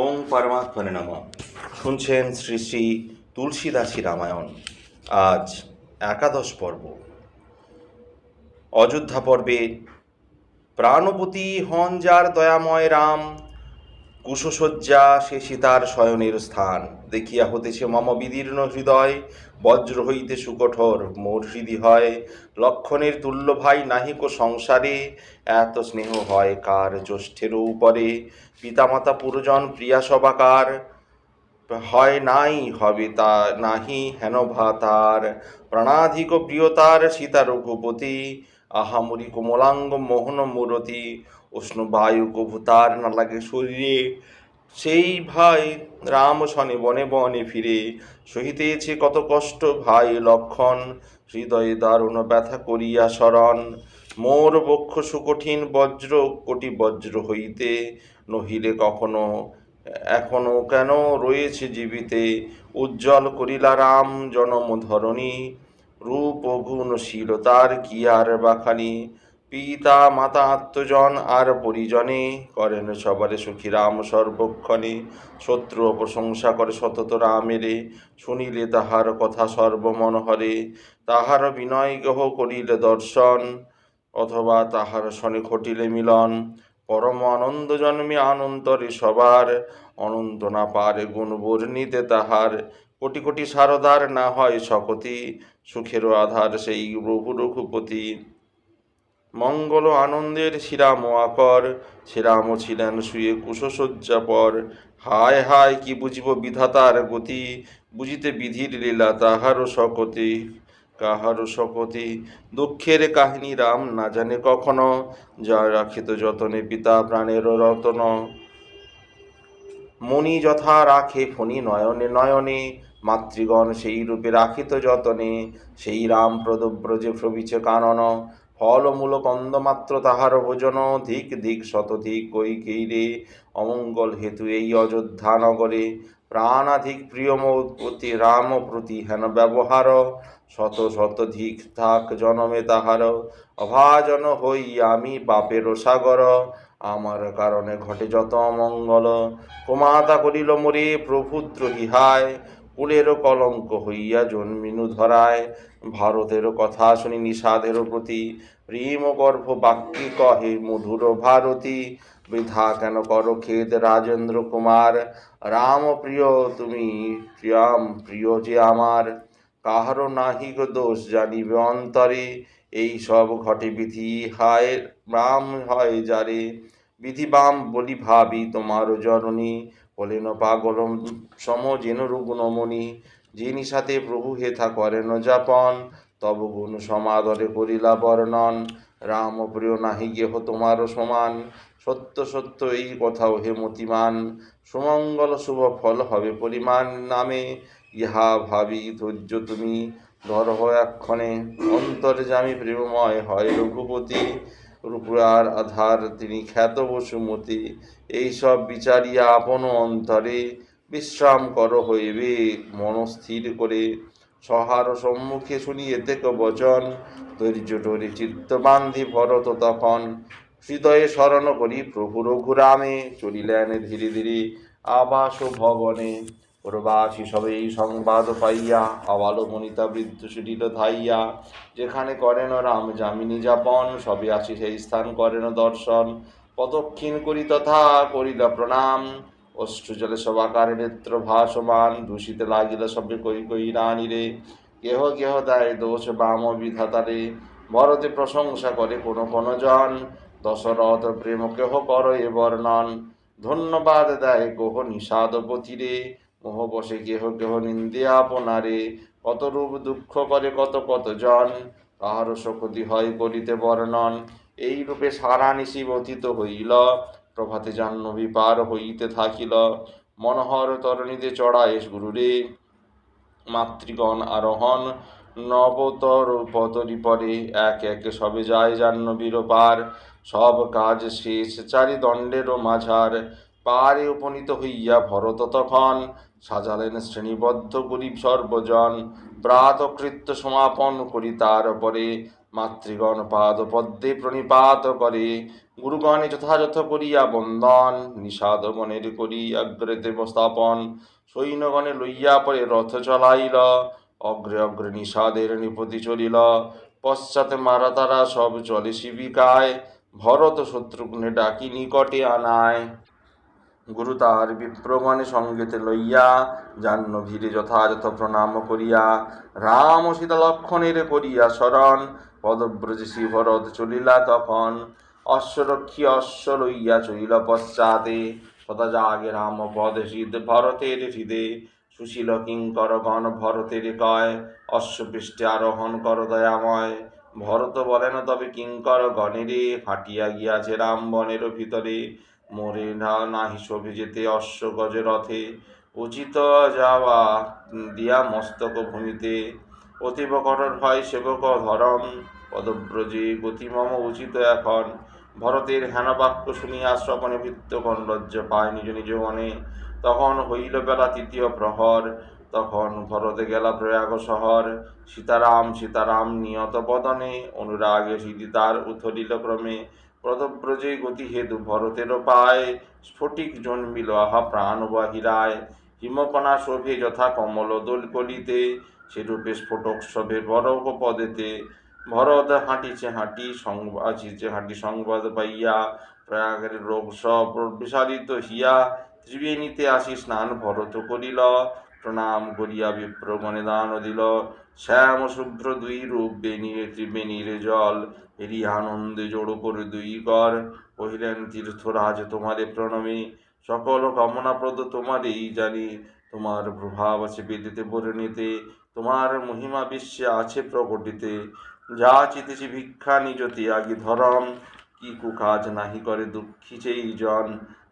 ওং পরমাত্মনে নম। শুনছেন শ্রী শ্রী তুলসীদাসী রামায়ণ। আজ একাদশ পর্ব। অযোধ্যা পর্বে প্রাণপতি হন যার দয়াময় রাম কুশশয্যা সে সীতার শয়নের স্থান। দেখিয়া হতেছে মম বিদীর্ণ হৃদয়, বজ্র হইতে সুকঠোর মোর হৃদি হয়। লক্ষণের তুল্য ভাই নাহিক সংসারে, এত স্নেহ হয় কার জ্যৈষ্ঠের উপরে। পিতামাতা পুরজন প্রিয়া সবাকার। হয় নাই হবে তা নাহি হেন ভাতার প্রাণাধিক প্রিয়তার সীতা রঘুপতি। আহামরি কোমলাঙ্গ মোহন মূরতি। উষ্ণ বায়ু কভুতার না লাগে শরীরে। সেই ভাই রাম শনে বনে বনে ফিরে। সহিতেছে কত কষ্ট ভাই লক্ষণ। হৃদয়ে দারুণ ব্যথা করিয়া স্মরণ মোর বক্ষ সুকঠিন বজ্র, কোটি বজ্র হইতে নহিলে কখনো, এখনও কেন রয়েছে জীবিতে? উজ্জ্বল করিলা রাম জনম ধরণী, রূপ গুণশীলতার কি আর বাখানি? পিতা, মাতা, আত্মজন আর পরিজনে করেন সবারে সুখী রাম সর্বক্ষণে। শত্রু প্রশংসা করে সতত রামেরে, শুনিলে তাহার কথা সর্বমনোহরে। তাহার বিনয় গহ করিলে দর্শন অথবা তাহার শনে ঘটিলে মিলন। পরম আনন্দ জন্মে আনন্দরে সবার। অনন্ত না পারে গুণ বর্ণিতে তাহার। কোটি কোটি সারদার না হয় শকতি। সুখেরও আধার সেই প্রভু রঘুপতি। মঙ্গল আনন্দের শ্রীরাম আকর। শ্রীরাম ছিলেন শুয়ে কুশশয্যা পর হায় হায় কি বুঝিব বিধাতার গতি। বুঝিতে বিধির লীলা তাহারও শকতি। কাহারও শকতি দুঃখের কাহিনী রাম না জানে কখনো। যা রাখিত যতনে পিতা প্রাণের রতন। মণি যথা রাখে ফণি নয়নে নয়নে, মাতৃগণ সেই রূপে রাখিত যতনে, সেই রাম প্রদব্রজে প্রবিছে কানন। ফলমূল কন্দমাত্র তাহার ভোজন, ধিক ধিক শতধিক কৈকেয়ীরে অমঙ্গল হেতু এই অযোধ্যা নগরে, প্রাণাধিক প্রিয়মতি রাম প্রতি হেন ব্যবহার। শত শত ধিক থাক জনমে তাহার অভাজন হই আমি বাপের সাগর। আমার কারণে ঘটে যত অমঙ্গল। প্রমাতা করিল মোরে প্রভুদ্রোহী হায়, কুলের কলঙ্ক হইয়া জন্মিনু ধরায়। ভারতের কথা শুনি নিষাদের প্রতি, প্রেম গর্ভ বাক্যে কহে মধুর ভারতী। বৃথা কেন কর খেদ রাজেন্দ্র কুমার? রাম প্রিয়, তুমি, প্রিয়াম প্রিয় যে আমার। কাহারও নাহি গো দোষ জানিবে অন্তরে। এই সব ঘটে বিধি হায় রাম হয় যারে। বিধি বাম বলি ভাবি তোমার জননী। বলেন পাগল সম যেন রুগুণমণি যিনি সাথে প্রভু হেথা করেন যাপন, তব গুণ সমাদরে করিলা বর্ণন। রাম প্রিয় নাহি গেহ তোমারও সমান। সত্য সত্য এই কথাও হে মতিমান সুমঙ্গল শুভ ফল হবে পরিমাণ নামে। ইহা ভাবি ধৈর্য তুমি ধরহ এক্ষণে অন্তর্জামী প্রেমময় হয় রঘুপতি। রূপার আধার তিনি খ্যাত বসুমতি। এইসব বিচারিয়া আপন অন্তরে। বিশ্রাম কর হইবে মনস্থির করে। সহার সম্মুখে শুনি এতেক বচন। ধৈর্য ডরে চিত্ত বান্ধি ভরত তখন হৃদয়ে স্মরণ করি প্রভু রঘুরামে। চলিলেন ধীরে ধীরে আবাস ভবনে। প্রবাসী সবে এই সংবাদ পাইয়া অবালমণিতা বৃদ্ধ সুটিল ধাইয়া। যেখানে করেন রাম, যামিনী যাপন, সবে আসি সেই স্থান করেন দর্শন। প্রদক্ষিণ করি তথা করিল প্রণাম। অশ্রুজলে সবাকারে নেত্র ভাসমান, দূষিতে লাগিল সবে কই কই রানীরে। কেহ কেহ দেয় দোষ বাম বিধাতারে। ভরতে প্রশংসা করে কোন কোন জন। দশরথ প্রেম কেহ কর এ বর্ণন। ধন্যবাদ দেয় কোহ নিষাদপতিরে। মোহ বসে কেহ কেহ নিন্দিয়া আপনারে। কত রূপ দুঃখ করে, কত কত জন। কাহারও শকতি হয় করিতে বর্ণন। এই রূপে সারা নিশি ব্যতীত হইল। প্রভাতে জাহ্নবী পার হইতে থাকিল। মনোহর তরণীতে চড়ায় গুরুরে। মাতৃগণ আরোহণ, নবতর পতরি পরে এক এক সবে যায় জাহ্নবীর পার সব কাজ শেষ চারি দণ্ডেরও মাঝার। পারে উপনীত হইয়া ভরত তখন সাজালেন শ্রেণীবদ্ধ করি সর্বজন, প্রাতকৃত্য সমাপন করি তার পরে মাতৃগণ পাদ পদ্মে প্রণিপাত করে, গুরুগণে যথাযথ করিয়া বন্দন, নিষাদ গণের করি অগ্রে দেবস্থাপন সৈন্যগণে লইয়া পরে রথ চলাইল, অগ্রে অগ্রে নিষাদের নিপতি চলিল পশ্চাতে মারা তারা সব চলে শিবিকায়, ভরত শত্রুঘ্নে ডাকি নিকটে আনায়। গুরু তার বিপ্রগণে সঙ্গেতে লইয়া জাহ্ন ভিড়ে যথাযথ প্রণাম করিয়া, রাম সীতা লক্ষণের করিয়া শরণ, পদব্রজে শ্রী ভরত চলিলা তখন। অশ্বরক্ষী অশ্ব লইয়া চলিল পশ্চাতে, সদা জাগে রাম পদে হৃদ ভরতের হৃদে সুশীল কিঙ্কর গণ ভরতের কয় অশ্বপৃষ্ঠে আরোহণ কর দয়াময়। ভরত বলেন, তবে কিঙ্কর গণেরে ফাটিয়া গিয়াছে রাম বনের ভিতরে। মোরে না নাহি শোভে যেতে অশ্ব গজ রথে উচিত যাওয়া দিয়া মস্তক ভূমিতে অতীব কঠোর হয় সেবক ধরম। পদব্রজে গতিমম উচিত এখন। ভরতের হেন বাক্য শুনিয়া শ্রবণে ভৃত্যগণ লজ্জ পায় নিজ নিজ মনে। তখন হইল বেলা তৃতীয় প্রহর। তখন ভরতে গেলা প্রয়াগ শহর। সীতারাম সীতারাম নিয়ত বদনে। অনুরাগে সিদ্ধি তার উথলিল ক্রমে। পদব্রজে গতি হেতু ভরতেরও পায়, স্ফটিক জন্মিল আহা প্রাণবাহিরায়। হিমকণা শোভে যথা কমল দোল কলিতে, সেরূপে স্ফোটক শোভে বরক পদেতে। ভরত হাঁটিছে হাঁটি সংবাদ আসিছে হাঁটি সংবাদ পাইয়া, প্রয়াগের রোগ সব বিশালিত হিয়া ত্রিবেণীতে আসি স্নান ভরত করিল, প্রণাম করিয়া বিপ্রগণে দান দিল। শ্যাম শুভ্র দুই রূপ বেনিয়ে ত্রিবেণীর জল এরি আনন্দে জড়ো করে দুই কর কহিলেন, তীর্থরাজ তোমারে প্রণমী। সকল কামনাপ্রদ তোমারই জানি। তোমার প্রভাব আছে বেদিতে বর্ণিতে তোমার মহিমা বিশ্বে আছে প্রকটিতে। যা চিতেছি ভিক্ষা নিজ ত্যাগী ধরম। কি কুকাজ নাহি করে দুঃখী সেই জন।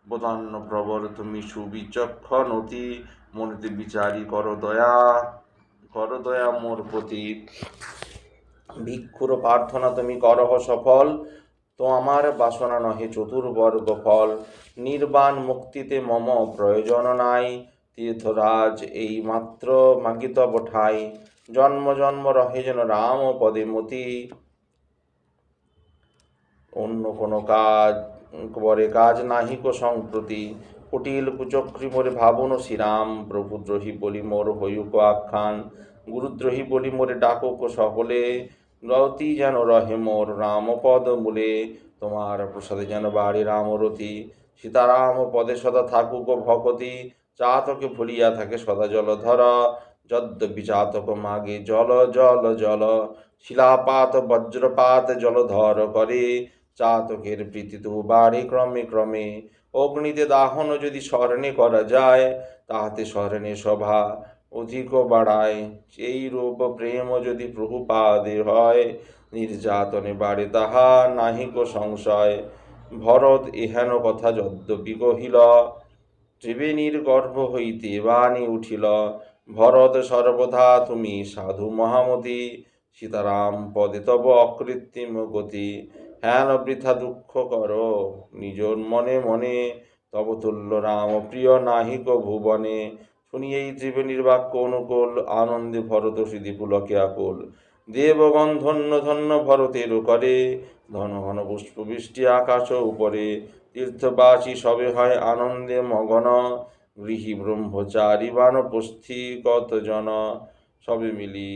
বোধান্য প্রবর তুমি সুবিচক্ষণ অতি। মনেতে বিচারি কর দয়া। কর দয়া মোর প্রতি। ভিক্ষুর প্রার্থনা তুমি করহ সফল, তো আমার বাসনা নহে চতুর্বর্গ ফল। নির্বাণ মুক্তিতে মম প্রয়োজন নাই, তীর্থরাজ এই মাত্র মাগিতব ঠাই। জন্ম জন্ম রহে যেন রাম পদে মতি। অন্য কোনো কাজ পরে কাজ নাহিক সম্প্রতি। কুটিল কুচক্রি মোরে ভাবন শ্রীরাম, প্রভুদ্রোহী বলি মোর হইউক আখ্যান, গুরুদ্রোহী বলি মোরে ডাকুক সকলে। রতি যেন রহে মোর রামপদ মূলে, তোমার প্রসাদে যেন বাড়ি রামরতি সীতারাম পদে সদা থাকুক ভকতি, চাতকে ভুলিয়া থাকে সদা জলধর। যদ্যপি চাতক মাগে জল জল জল, শিলাপাত, বজ্রপাত জলধর করে, চাতকের প্রীতি তো বাড়ে ক্রমে ক্রমে। অগ্নিতে দাহনও যদি স্মরণে করা যায়, তাহাতে স্মরণে সভা অধিক বাড়ায়। সেই রূপ প্রেম যদি প্রভুপাদে হয়, নির্যাতনে বাড়ে তাহা নাহিক সংশয়। ভরত এহেন কথা যদ্যপি কহিল, ত্রিবেণীর গর্ভ হইতে বাণী উঠিল। ভরত সর্বদা তুমি সাধু মহামতি। সীতারাম পদে তব অকৃত্রিম গতি। হেন বৃথা দুঃখ কর। নিজর মনে মনে তব তুল্য রাম, প্রিয় নাহিক ভুবনে শুনিয়েই ত্রিবেণীর বাক্য অনুকূল, আনন্দে ভরত সিদ্ধি পুলকে আকুল। দেবগণ ধন্য ধন্য ভরতের করে ঘন ঘন পুষ্প বৃষ্টি আকাশ উপরে। তীর্থবাসী সবে হয় আনন্দে মগন, গৃহী ব্রহ্মচারী বানপস্থি কত জন সবে মিলি,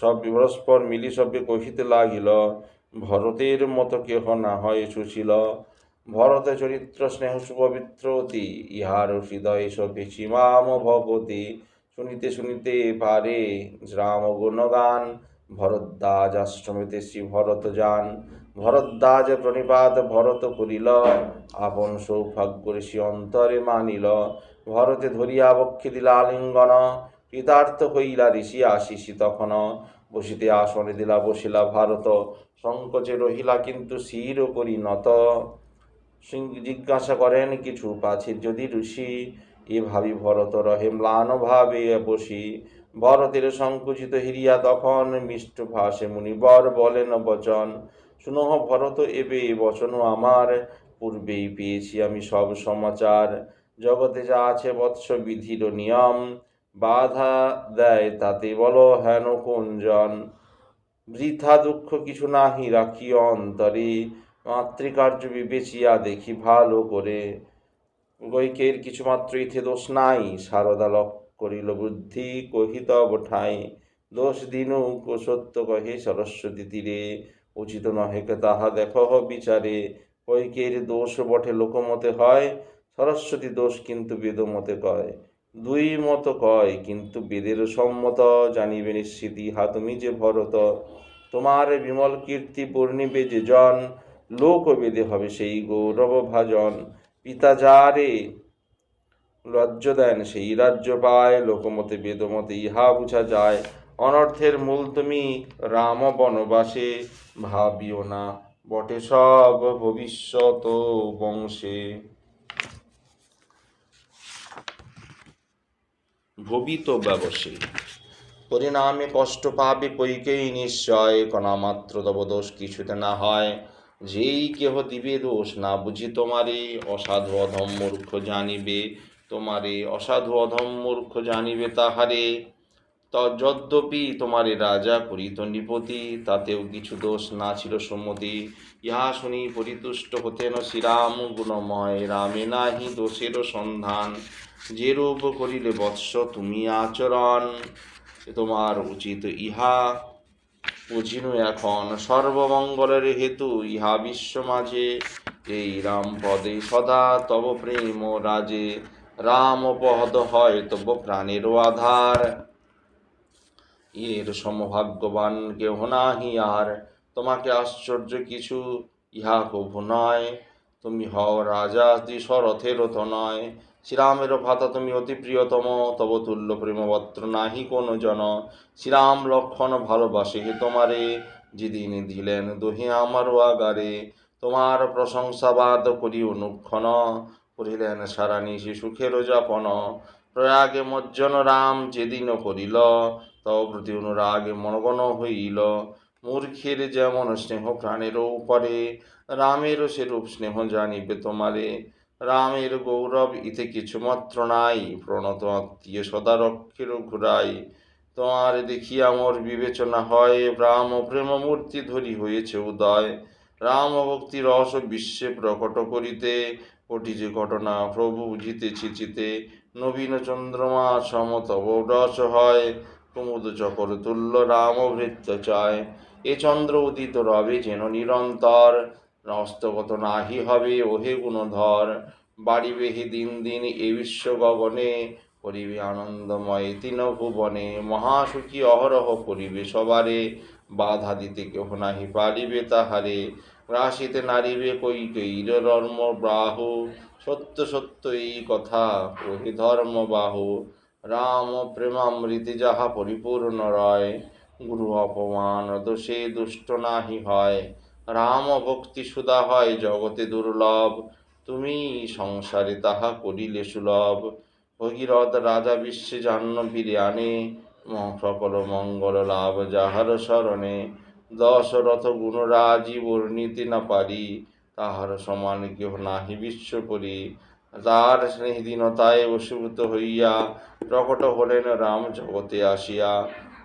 সব পরস্পর মিলি সবে কহিতে লাগিল ভরতের মতো কেহ না হয় সুশীল। ভরত চরিত্র স্নেহ সুপবিত্র অতি, ইহার হৃদয় সবে সীমাম ভগতি শুনিতে শুনিতে পারে রাম গুণগান, ভরদ্বাজ আশ্রমেতে শ্রী ভরত যান। ভরদ্বাজ প্রণিপাত ভরত করিল, আপন সৌভাগ্য ঋষি অন্তরে মানিল। ভরতে ধরিয়া বক্ষে দিলা আলিঙ্গন কৃতার্থ হইলা ঋষি আসিসি তখন। বসিতে আসনে দিলা বসিলা ভারত। সংকোচে রহিলা কিন্তু শির পরিণত নত। জিজ্ঞাসা করেন, কিছু পাছে যদি ঋষি? এ ভাবি ভরত রহে ম্লান ভাবে বসি। ভরতের সংকুচিত হিরিয়া তখন মিষ্ট ভাষে মুনিবর বলেন, বচন শুনহ ভরত, এবে এ বচন আমার। পূর্বেই পেয়েছি আমি সব সমাচার। জগতে যা আছে বৎস বিধির নিয়ম। বাধা দেয় তাতে বলো হেন কোনজন বৃথা দুঃখ কিছু নাহি রাখি অন্তরে, মাতৃকার্য বিবেচিয়া দেখি ভালো করে। গৈকের কিছুমাত্র ইথে দোষ নাই, সারদা লক্ষ করিল বুদ্ধি কহিতব ঠাই দোষ দিনু সত্য কহে সরস্বতী তীরে। উচিত নহে তাহা দেখ বিচারে কৈকের দোষ বটে লোকমতে হয়, সরস্বতী দোষ কিন্তু বেদমতে কয়। দুই মত কয়, কিন্তু বেদের সম্মত জানিবে নিশ্চিত, ইহা তুমি যে ভরত, তোমার বিমল কীর্তি পূর্ণিবে যে জন লোক বেদে হবে সেই গৌরব ভাজন পিতা যারে রাজ্য দেন, সেই রাজ্য পায়, লোকমতে বেদমতে ইহা বুঝা যায়। অনর্থের মূল তুমি রাম বনবাসে, ভাবিও না, বটে সব ভবিষ্যৎ বংশে। ভবিত ব্যবসে পরিণামে কষ্ট পাবে কইকেই নিশ্চয়, কণামাত্র তব দোষ কিছুতে না হয়। যেই কেহ দিবে দোষ না বুঝি তোমারে, অসাধু অধম মূর্খ জানিবে তোমারে, অসাধু অধম মূর্খ জানিবে তাহারে। যদ্যপি তোমারে রাজা করিত নৃপতি, তাতেও কিছু দোষ না ছিল সম্মতি। ইহা শুনি পরিতুষ্ট হতেন শ্রীরাম গুণময়, রামে নাহি দোষেরও সন্ধান। যে রূপ করিলে বৎস তুমি আচরণ তোমার উচিত ইহা। বুঝিনু এখন সর্বমঙ্গলের হেতু, ইহা বিশ্ব মাঝে। এই রাম পদে সদা তব প্রেম রাজে। রাম পদ হয় তব প্রাণেরও আধার। এর সমভাগ্যবান কেহ নাহি আর, তোমাকে আশ্চর্য কিছু ইহা কভু নয়। তুমি হও রাজা দিশরথের নয়। শ্রীরামের ভাতা তুমি অতি প্রিয়তম, তব তুল্য প্রেমবত্র নাহি কোনো জন। শ্রীরাম লক্ষণ ভালোবাসে হে তোমারে, যেদিন দিলেন দোহে আমার আগারে। তোমার প্রশংসাবাদ করি অনুক্ষণ, করিলেন সারা নিশি সুখের যাপন। প্রয়াগে মজ্জন রাম যেদিন করিল, তব প্রতি অনুরাগে মনগণ হইল। মূর্খের যেমন স্নেহ প্রাণেরও উপরে, রামেরও সেরূপ স্নেহ জানিবে তোমারে। রামের গৌরব ইতে কিছুমাত্র নাই। প্রণত আত্মীয় সদা রক্ষেরও ঘুরাই। তোমার দেখিয়া মোর বিবেচনা হয় রাম প্রেম মূর্তি ধরি হয়েছে উদয়। রাম ভক্তি রস বিশ্বে প্রকট করিতে, কোটি যে ঘটনা প্রভু বুঝিতেছি চিতে নবীন চন্দ্রমা সমতব রস হয়। কুমুদ চকর তুল্য রাম ভৃত্য চায়। এ চন্দ্র উদিত রবে যেন নিরন্তর। হস্তগত নাহি হবে ওহে গুণধর বাড়িবে হি দিন দিন এ বিশ্ব গগনে করিবে আনন্দময় তিন ভুবনে মহাসুখী অহরহ করিবে সবারে, বাধা দিতে কেহ নাহি পারিবে তাহারে, রাশিতে নারিবে কই কৈর ধর্ম বাহু সত্য সত্য এই কথা কহি ধর্ম বাহু, রাম প্রেমামৃতি যাহা পরিপূর্ণ রয়, গুরু অপমান দোষে দুষ্ট নাহি হয় রাম ভক্তি সুদা হয় জগতে দুর্লভ। তুমি সংসারে তাহা করিলে সুলভ। ভগীরথ রাজা বিশ্বে জাহ্নবীরে আনে সকল মঙ্গল লাভ যাহার স্মরণে। দশরথ গুণরাজি বর্ণিতে না পারি, তাহার সমান কেহ নাহি বিশ্বপরি তার স্নেহদীনতায় বশীভূত হইয়া, প্রকট হলেন রাম জগতে আসিয়া।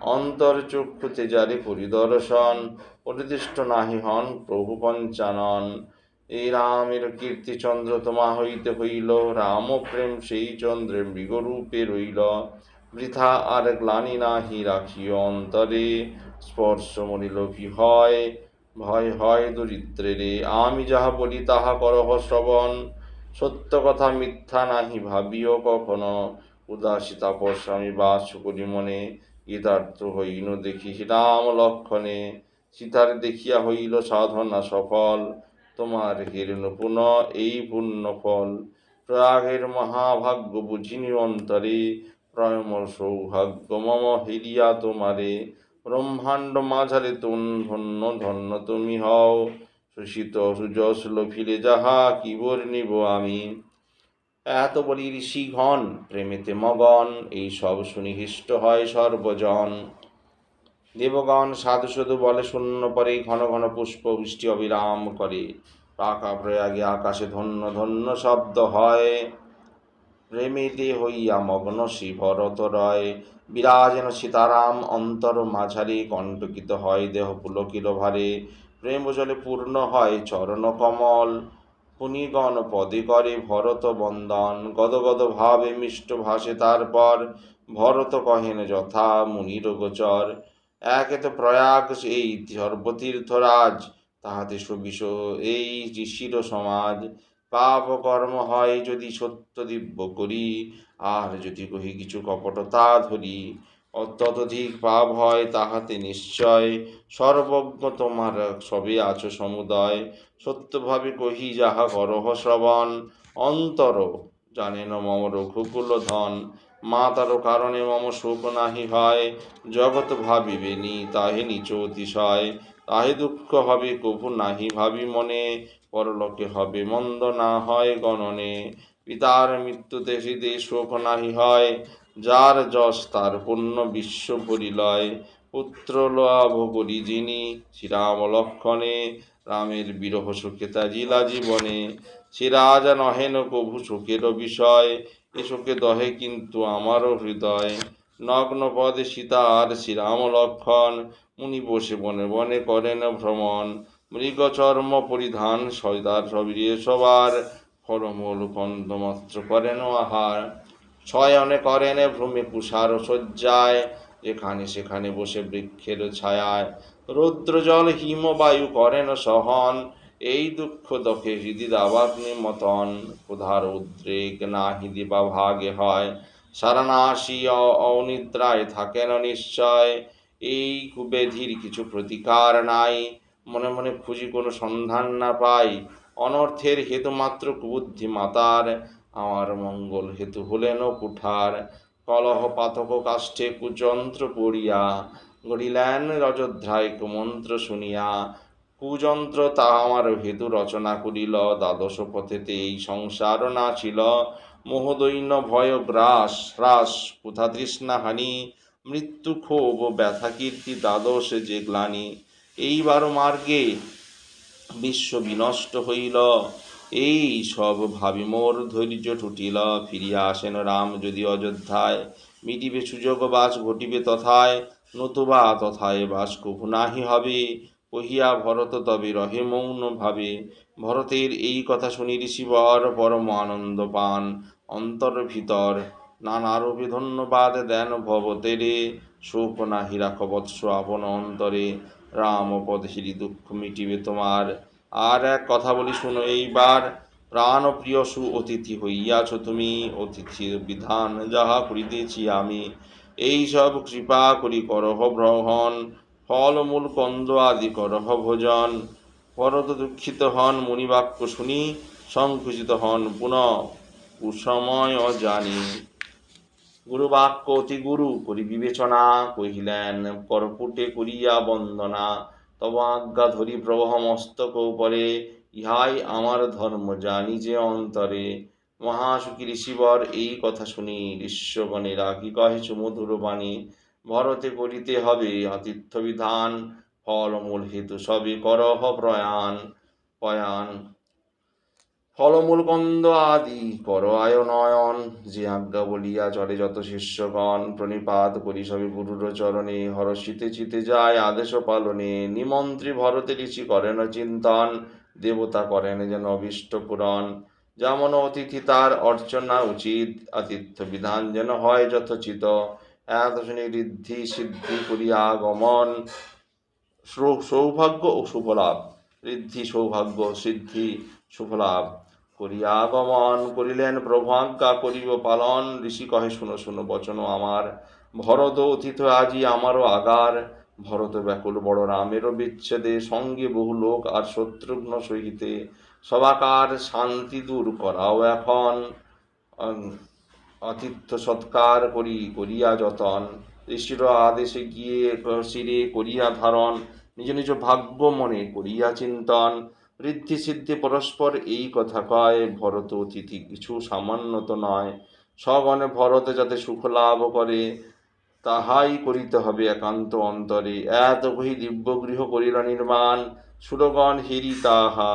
অন্তর চক্ষুতে জারি পরিদর্শন পরিদিষ্ট নাহি হন প্রভু পঞ্চানন। এই রামের কীর্তিচন্দ্র তোমা হইতে হইল, রাম প্রেম সেই চন্দ্রে মৃগরূপে রইল। বৃথা আর গ্লানি নাহি রাখিও অন্তরে, স্পর্শ মরিল কি হয়? ভয় হয় দরিদ্রেরে, আমি যাহা বলি তাহা করহ শ্রবণ। সত্য কথা মিথ্যা নাহি ভাবিও কখনো, উদাসী তাপস আমি বাস করি মনে। কৃতার্থ হইন দেখি রাম লক্ষণে। সীতার দেখিয়া হইল সাধনা সফল। তোমার হিরণ পুন, এই পুণ্য ফল। প্রয়াগের মহাভাগ্য বুঝিনি অন্তরে। প্রয়মর সৌভাগ্য মম হিরিয়া তোমারে। ব্রহ্মাণ্ড মাঝারে তুন ধন্য ধন্য তুমি হও। সুশীত সুজসল ফিরে যাহা কি বর্ণিব আমি? এত বলি ঋষিগণ, প্রেমেতে মগন, এই সব সুনিহিষ্ট হয় সর্বজন। দেবগণ সাধু সাধু বলে, শূন্য পরে ঘন ঘন পুষ্প বৃষ্টি অবিরাম করে। পাকা প্রয়াগে আকাশে ধন্য ধন্য শব্দ হয়। প্রেমেতে হইয়া মগ্ন শ্রী ভরত রয়। বিরাজেন সীতারাম, অন্তর মাঝারি কণ্টকিত হয় দেহ পুলকিত ভারে। প্রেম জলে পূর্ণ হয় চরণ কমল। পুনিগণ পদে করে ভরত বন্দন গদগদ ভাবে মিষ্ট ভাসে তারপর ভরত কহেন যথা মুনির গোচর। একে তো প্রয়াগ এই সর্বতীর্থরাজ তাহাতে সুবিষ এই ঋষির সমাজ। পাপ কর্ম হয় যদি সত্য দিব্য করি, আর যদি কহি কিছু কপটতা ধরি ততধিক পাপ হয় তাহাতে নিশ্চয় সর্বজ্ঞ তোমার সবে আছো সমুদয়। সত্যভাবে কহি যাহা করহ শ্রবণ, অন্তর জানেন মম রঘুকুল ধন। মা তার কারণে মম শোক নাহি হয়। জগৎ ভাবিবেনি তাহে নিচ অতিশয়। তাহে দুঃখ হবে, কভু নাহি ভাবি মনে। পরলোকে হবে মন্দ না হয় গণনে। পিতার মৃত্যুতে হৃদে শোক নাহি হয়। যার যশ তার পূর্ণ বিশ্ব পরিলয়। পুত্র লাভ করি যিনি, শ্রীরাম লক্ষণে, রামের বিরহ সুখে তাজিলা জীবনে। রাজা নহেন কভু সুখের বিষয়, এ শোকে দহে কিন্তু আমারও হৃদয়। নগ্ন পদে সীতা আর শ্রীরাম লক্ষণ, মুনি বসে বনে বনে করেন ভ্রমণ। মৃগ চর্ম পরিধান সয়দার সবিরে সবার, ফলমূল কন্দমাত্র করেন আহার। শয়নে করেন ভ্রমে কুষার শয্যায়। যেখানে সেখানে বসে বৃক্ষের ছায়ায়। রৌদ্র জল হিম বায়ু করেন সহন। এই দুঃখ দখে হৃদি দাবাত মতন ক্ষুধার উদ্রেক না হিদি বা ভাগে হয়। সারানাশি অনিদ্রায় থাকেন নিশ্চয়। এই কুবেধির কিছু প্রতিকার নাই। মনে মনে খুঁজি কোনো সন্ধান না পাই। অনর্থের হেতুমাত্র কুবুদ্ধি মাতার আমার মঙ্গল হেতু হলেন কুঠার। কলহ পাতক কাষ্ঠে কুযন্ত্র পড়িয়া, গড়িলেন রজধ্রায় কুমন্ত্র শুনিয়া। কুযন্ত্র তা আমার হেতু রচনা করিল, দ্বাদশ পথেতে এই সংসার না ছিল মোহদৈন্য ভয় গ্রাস, হ্রাস ক্ষুধা তৃষ্ণা হানি। মৃত্যু ক্ষোভ, ব্যথা কীর্তি, দ্বাদশ যে গ্লানি এইবার মার্গে বিশ্ব বিনষ্ট হইল। এই সব ভাবি মোর ধৈর্য টুটিল, ফিরিয়া আসেন রাম যদি অযোধ্যায়। মিটিবে সুযোগ, বাস ঘটিবে তথায়, নতুবা তথায় বাস কভু নাহি হবে। কহিয়া ভরত তবে রহে মৌন ভাবে। ভরতের এই কথা শুনি ঋষিবর পরম আনন্দ পান। অন্তর ভিতর নানা রূপে ধন্যবাদ দেন ভবতেরে। শোক নাহি রাখ বৎস আপন অন্তরে। রাম পদ শ্রী দুঃখ মিটিবে তোমার। আর এক কথা বলি শুনো, এইবার প্রাণ প্রিয় সু অতিথি হইয়াছ তুমি, অতিথির বিধান যাহা করিতেছি আমি। এই সব কৃপা করি করহ গ্রহণ ফলমূল, কন্দ আদি করহ ভোজন। পরত দুঃখিত হন মুনিবাক্য শুনি, সংকুচিত হন পুনঃ কুসময় জানি গুরুবাক্য অতি গুরু করি বিবেচনা, কহিলেন, করপুটে করিয়া বন্দনা। তব আজ্ঞা ধরি প্রবাহ মস্তক উপরে, ইহাই আমার ধর্ম যে অন্তরে। মহাসুখী ঋষিবর এই কথা শুনি ঋষ্যগণে রাখি কহে মধুর বাণী, ভরতে করিতে হবে আতিথ্য বিধান ফলমূল হেতু সবে করহ প্রয়াণ। পয়ান ফলমূল কন্দ আদি কর, আয় নয়ন, যে আজ্ঞা বলিয়া চলে যত শিষ্যগণ। প্রণিপাত করি সবে গুরুর চরণে, হরষিতে চিতে যায় আদেশ পালনে। নিমন্ত্রী ভরতে ঋষি করেন চিন্তন, দেবতা করেন যেন অভীষ্ট পূরণ। যেমন অতিথি তার অর্চনা উচিত, আতিথ্য বিধান যেন হয় যথোচিত। এত শুনি ঋদ্ধি সিদ্ধি করিয়া আগমন। সৌ- সৌভাগ্য ও শুভলাভ ঋদ্ধি, সৌভাগ্য, সিদ্ধি শুভলাভ করিয়া আগমন করিলেন প্রভাজ্ঞা করিব পালন। ঋষি কহে, শুনো শুনো, বচন আমার। ভরত অতীত আজি আমারও আগার। ভরত ব্যাকুল বড় রামেরও বিচ্ছেদে। সঙ্গে বহু লোক আর শত্রুঘ্ন সহিতে। সবাকার শান্তি দূর করাও এখন। আতিথ্য সৎকার করি, করিয়া যতন। ঋষির আদেশে গিয়ে শিরে করিয়া ধারণ। নিজ নিজ ভাগ্য মনে করিয়া চিন্তন। ঋদ্ধি সিদ্ধি পরস্পর এই কথা কয়, ভরত অতিথি কিছু সামান্য তো নয়। সগণে ভরতে যাতে সুখ লাভ করে, তাহাই করিতে হবে একান্ত অন্তরে। এত কহি দিব্য গৃহ করিল নির্মাণ, সুরগণ হিরি তাহা,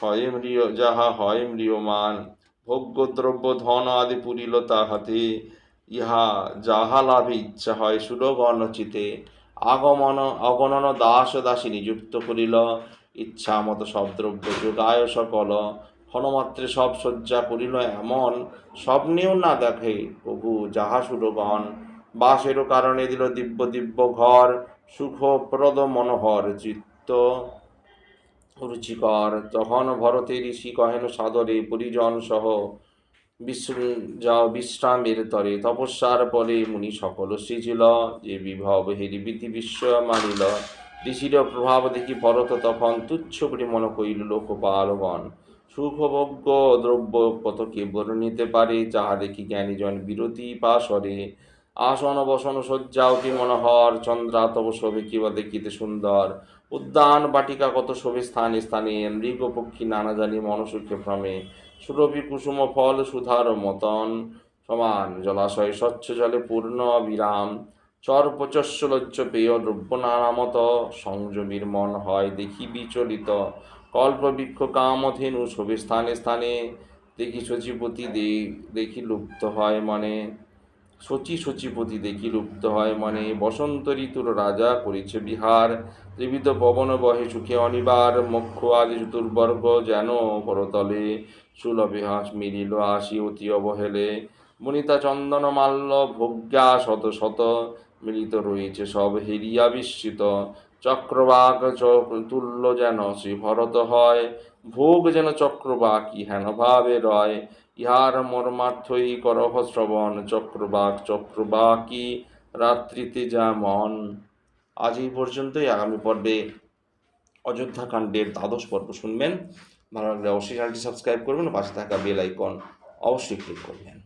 হয় মৃয়, যাহা হয় মৃয়মান। ভোগ্যদ্রব্য, ধন আদি পুরিল তাহাতে, ইহা যাহা লাভে ইচ্ছা হয় সুরগণ চিতে। আগমন অগণন দাস দাসী নিযুক্ত করিল। ইচ্ছা মতো সব দ্রব্য যোগায় সকল। ক্ষণমাত্রে সব শয্যা করিল এমন স্বপ্নেও না দেখে প্রভু যাহা সুরগণ বাসেরও কারণে দিল দিব্য দিব্য ঘর, সুখপ্রদ মনোহর চিত্ত। রুচিকর, তখন ভরতে ঋষি কহেন, সাদরে পরিজন সহ যাও বিশ্রামের তরে। তপস্যার পরে মুনি সকল সৃজিল, যে বিভব হেরি বিধি বিশ্ব মানিল। ঋষির প্রভাব দেখি ভরত তখন তুচ্ছ মন কইল লোকপালগণ। সুখভোগ্য দ্রব্য কত কে বর্ণিতে পারে যাহা দেখি জ্ঞানীজন বিরতি পাশরে আসন বসন শয্যা অতি মনোহর, চন্দ্রা তব শোভে কিবা দেখিতে সুন্দর? উদ্যান বাটিকা কত শোভে স্থানে স্থানে মৃগ পক্ষী নানা জানি মনসুখে ভ্রমে। সুরভি কুসুম ফল সুধার মতন, সমান জলাশয় স্বচ্ছ জলে পূর্ণ বিরাম। চর লজ্জ পেয় দ্রব্য নানামত সংযমীর মন হয় দেখি বিচলিত। কল্প বৃক্ষ কামধেনু শোভে স্থানে স্থানে দেখি শচীপতি দে- দেখি লুপ্ত হয় মনে। শচী শচীপতি দেখি লুপ্ত হয় মনে। বসন্ত ঋতুর রাজা করেছে বিহার। ত্রিবিধ পবন বহে সুখে অনিবার। মক্ষ আদি চতুর্বর্গ যেন করতলে সুলভে হাস মিলিল আসি অতি অবহেলে। বনিতা চন্দন মাল্য ভোগ্যা শত শত। মিলিত রয়েছে, সব হেরিয়া বিস্মিত। চক্রবাক তুল্য যেন শ্রী ভরত হয়, ভোগ যেন চক্রবাকি হেন ভাবে রয়। ইহার মর্মার্থই করহ শ্রবণ, চক্রবাক চক্রবাকি রাত্রিতে যেমন আজ এই পর্যন্তই। আগামী পর্বে অযোধ্যা কাণ্ডের দ্বাদশ পর্ব শুনবেন। ভালো লাগলে অবশ্যই চ্যানেলটি সাবস্ক্রাইব করবেন পাশে থাকা বেল আইকন অবশ্যই ক্লিক করবেন।